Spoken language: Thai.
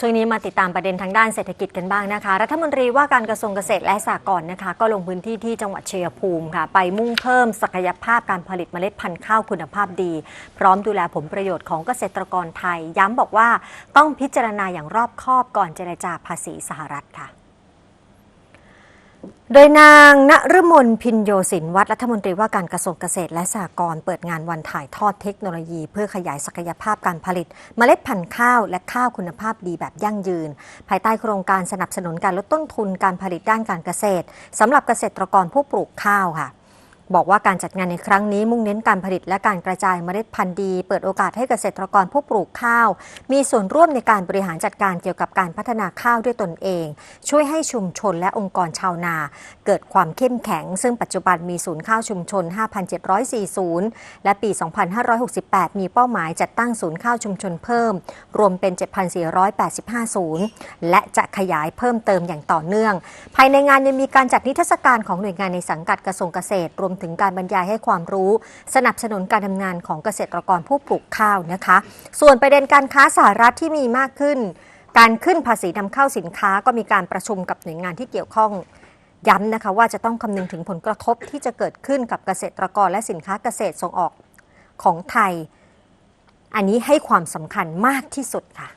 ช่วงนี้มาติดตามประเด็นทางด้านเศรษฐกิจกันบ้างนะคะ รัฐมนตรีว่าการกระทรวงเกษตรและสหกรณ์นะคะ ก็ลงพื้นที่ที่จังหวัดเชียภูมิค่ะ ไปมุ่งเพิ่มศักยภาพการผลิตเมล็ดพันธุ์ข้าวคุณภาพดี พร้อมดูแลผลประโยชน์ของเกษตรกรไทย ย้ำบอกว่าต้องพิจารณาอย่างรอบคอบก่อนเจรจาภาษีสหรัฐค่ะ โดยนางณรมนพินโยสินวัฒน์รัฐมนตรีว่าการกระทรวงเกษตรและสหกรณ์เปิดงานวันถ่ายทอดเทคโนโลยี เพื่อขยายศักยภาพการผลิตเมล็ดพันธุ์ข้าวและข้าวคุณภาพดีแบบยั่งยืน ภายใต้โครงการสนับสนุนการลดต้นทุนการผลิตด้านการเกษตรสำหรับเกษตรกรผู้ปลูกข้าวค่ะ บอกว่าการจัดงานในครั้งนี้มุ่งเน้นการผลิตและการกระจายเมล็ดพันธุ์ดี เปิดโอกาสให้เกษตรกรผู้ปลูกข้าว มีส่วนร่วมในการบริหารจัดการเกี่ยวกับการพัฒนาข้าวด้วยตนเอง ช่วยให้ชุมชนและองค์กรชาวนา เกิดความเข้มแข็ง ซึ่งปัจจุบันมีศูนย์ข้าวชุมชน 5,704ศูนย์และปี 2568 มีเป้าหมายจัดตั้งศูนย์ข้าวชุมชนเพิ่ม รวมเป็น 7,485 ศูนย์ และจะขยายเพิ่มเติมอย่างต่อเนื่อง ภายในงานยังมีการจัดนิทรรศการของหน่วยงานในสังกัดกระทรวงเกษตรรวมถึงการบรรยายให้ความรู้ สนับสนุนการทำงานของเกษตรกรผู้ปลูกข้าวนะคะ ส่วนประเด็นการค้าสหรัฐที่มีมากขึ้น การขึ้นภาษีนำเข้าสินค้าก็มีการประชุมกับหน่วยงานที่เกี่ยวข้องย้ำนะคะว่าจะต้องคำนึงถึงผลกระทบที่จะเกิดขึ้นกับเกษตรกรและสินค้าเกษตรส่งออกของไทย อันนี้ให้ความสำคัญมากที่สุดค่ะ